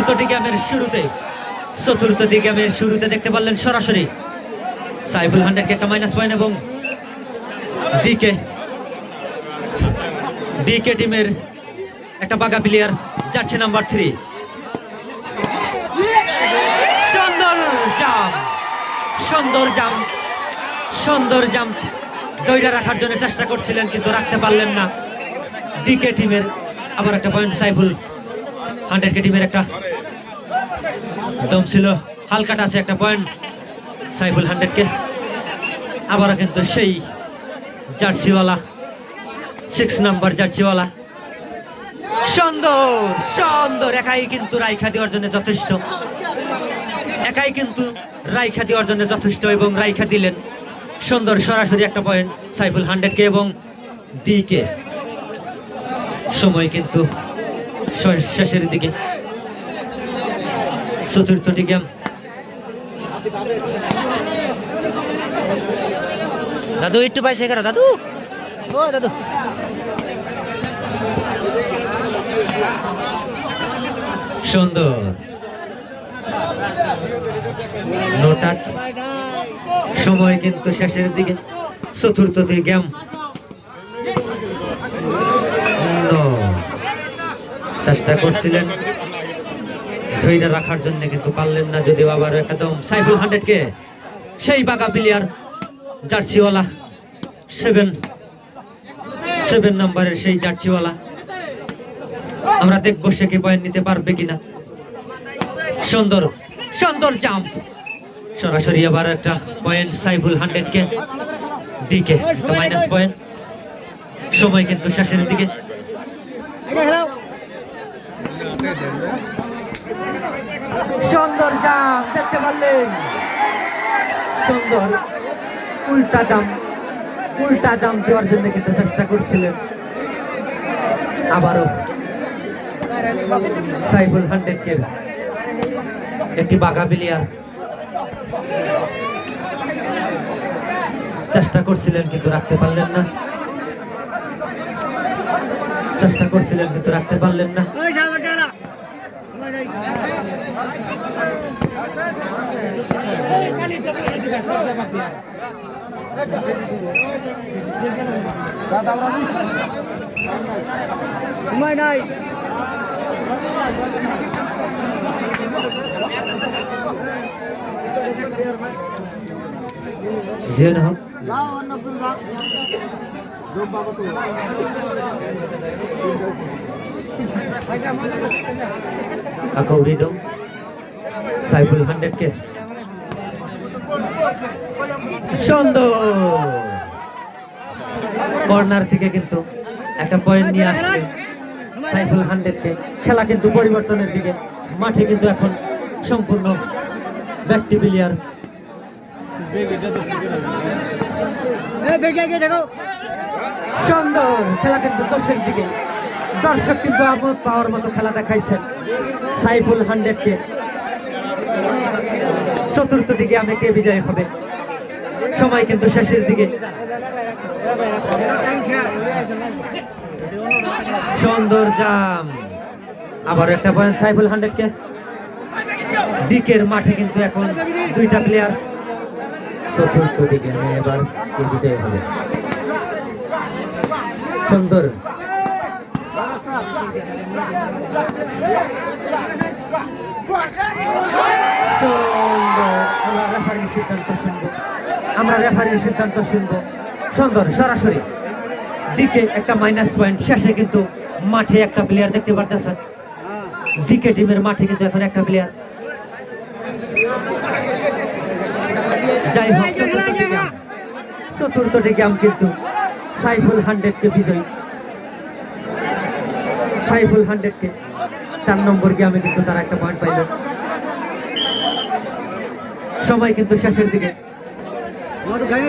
চতুর্থটি গেমের শুরুতে চতুর্থটি গেমের শুরুতে দেখতে পারলেন সরাসরি সাইফুল হান্ড্রেডকে একটা মাইনাস পয়েন্ট এবং ডিকে ডিকে টিমের একটা বাগা প্লেয়ার যাচ্ছে নাম্বার থ্রি সুন্দর জাম সুন্দর জাম সুন্দর জাম দইরা রাখার জন্য চেষ্টা করছিলেন, কিন্তু রাখতে পারলেন না। ডিকে টিমের আবার একটা পয়েন্ট সাইফুল হান্ড্রেড কে টিমের একটা দম ছিল, হালকাটা আছে একটা পয়েন্ট সাইফুল হান্ড্রেডকে। আবারও কিন্তু সেই জার্সিওয়ালা সিক্স নাম্বার জার্সিওয়ালা। সুন্দর সুন্দর, একাই কিন্তু রাইখা দেওয়ার জন্য যথেষ্ট। একাই কিন্তু রাইখা দেওয়ার জন্য যথেষ্ট এবং রাইখা দিলেন। সুন্দর, সরাসরি একটা পয়েন্ট সাইফুল হান্ড্রেডকে এবং ডি কে সময় কিন্তু শেষের দিকে। চতুর্থটি গেম দাদু, একটু পাইছে কেন দাদু। ও, দাদু। সুন্দর। সময় কিন্তু শেষের দিকে। চতুর্থটি গেম No. চেষ্টা করছিলেন। ধৈর্য রাখার জন্য কিন্তু পারলেন না যদিও আবার একদম সাইফুল হান্ড্রেড কে। সেই বাগা প্লেয়ার জার্সিওয়ালা সেভেন সেভেন নম্বরের সেই জার্সিওয়ালা। আমরা দেখব সে কি পয়েন্ট নিতে পারবে কিনা। সুন্দর সুন্দর জাম্প সরাসরি আবার একটা পয়েন্ট সাইফুল হান্ড্রেড কে। ডিকে মাইনাস পয়েন্ট সময় কিন্তু শেষের দিকে। সুন্দর জাম, দেখতে পারলেন? সুন্দর উল্টা জাম উল্টা জাম দেওয়ার জন্য কিন্তু চেষ্টা করছিলেন। আবারও সাইফুল হান্ড্রেড কে একটি বাঘা বিলিয়ার চেষ্টা করছিলেন কিন্তু রাখতে পারলেন না। চেষ্টা করছিলেন কিন্তু রাখতে পারলেন না। ঘুমাই নাই জিয়ান হক। আকৌরি ডং সাইফুল হান্ড্রেড কে কর্নার থেকে কিন্তু একটা পয়েন্ট নিয়ে আসছে সাইফুল হান্ড্রেড কে খেলা কিন্তু পরিবর্তনের দিকে, মাঠে কিন্তু এখন সম্পূর্ণ ব্যক্তি প্লেয়ার। দেখো। সুন্দর খেলা কিন্তু দশের দিকে। দর্শক কিন্তু আমোদ পাওয়ার মতো খেলা দেখাইছেন সাইফুল হান্ড্রেডকে চতুর্থ দিকে আমি কে বিজয় হবে? সময় কিন্তু শেষের দিকে। সুন্দর জাম। আবার একটা পয়েন্ট সাইফুল হান্ড্রেডকে। দিকের মাঠে কিন্তু এখন দুইটা প্লেয়ার চতুর্থ দিকে এবার বিজয় হবে? সুন্দর। সুন্দর। আমরা সিদ্ধান্ত শুনব আমরা রেফারির সিদ্ধান্ত শুনব। সুন্দর সরাসরি। দিকে একটা মাইনাস পয়েন্ট শেষে কিন্তু মাঠে একটা প্লেয়ার দেখতে পারতেছেন। ডিকে টিমের মাঠে কিন্তু এখন একটা প্লেয়ার যাই হোক চতুর্থ গেম চতুর্থটি গেম কিন্তু সাইফুল হান্ড্রেডকে বিজয়ী। সাইফুল হান্ড্রেডকে চার নম্বর গেমে কিন্তু তারা একটা পয়েন্ট পাইল। সময় কিন্তু শেষের দিকে। えっ?